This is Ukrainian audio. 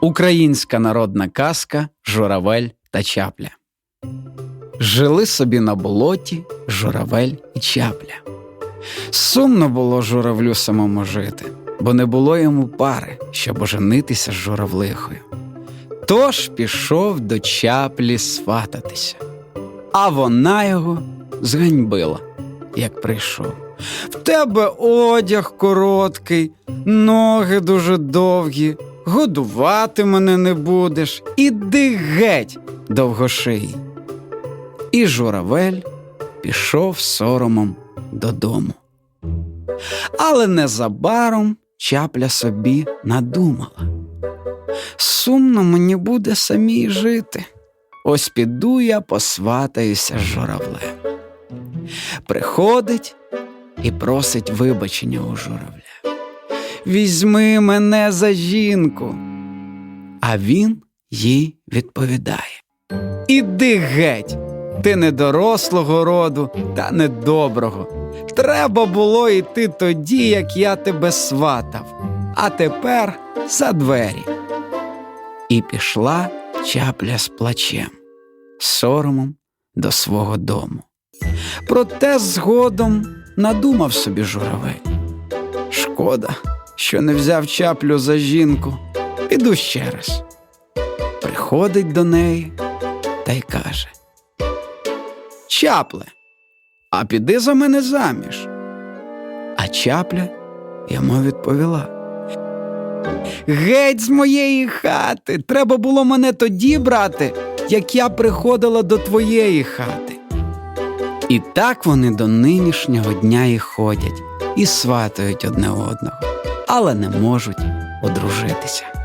Українська народна казка Журавель та чапля. Жили собі на болоті журавель і чапля. Сумно було журавлю самому жити, бо не було йому пари, щоб оженитися з журавлихою. Тож пішов до чаплі свататися, а вона його зганьбила, як прийшов. В тебе одяг короткий, ноги дуже довгі, годувати мене не будеш, іди геть довгошиї. І журавель пішов соромом додому. Але незабаром чапля собі надумала. Сумно мені буде самій жити. Ось піду я посватаюся з журавлем. Приходить і просить вибачення у журавля. Візьми мене за жінку. А він їй відповідає: Іди геть, ти не дорослого роду та недоброго. Треба було йти тоді, як я тебе сватав, а тепер за двері. І пішла чапля з плачем, соромом до свого дому. Проте згодом надумав собі журавель. Шкода, що не взяв чаплю за жінку. Піду ще раз. Приходить до неї та й каже: Чапле, а піди за мене заміж. А чапля йому відповіла. Геть з моєї хати. Треба було мене тоді брати, як я приходила до твоєї хати. І так вони до нинішнього дня і ходять, і сватають одне одного, але не можуть одружитися.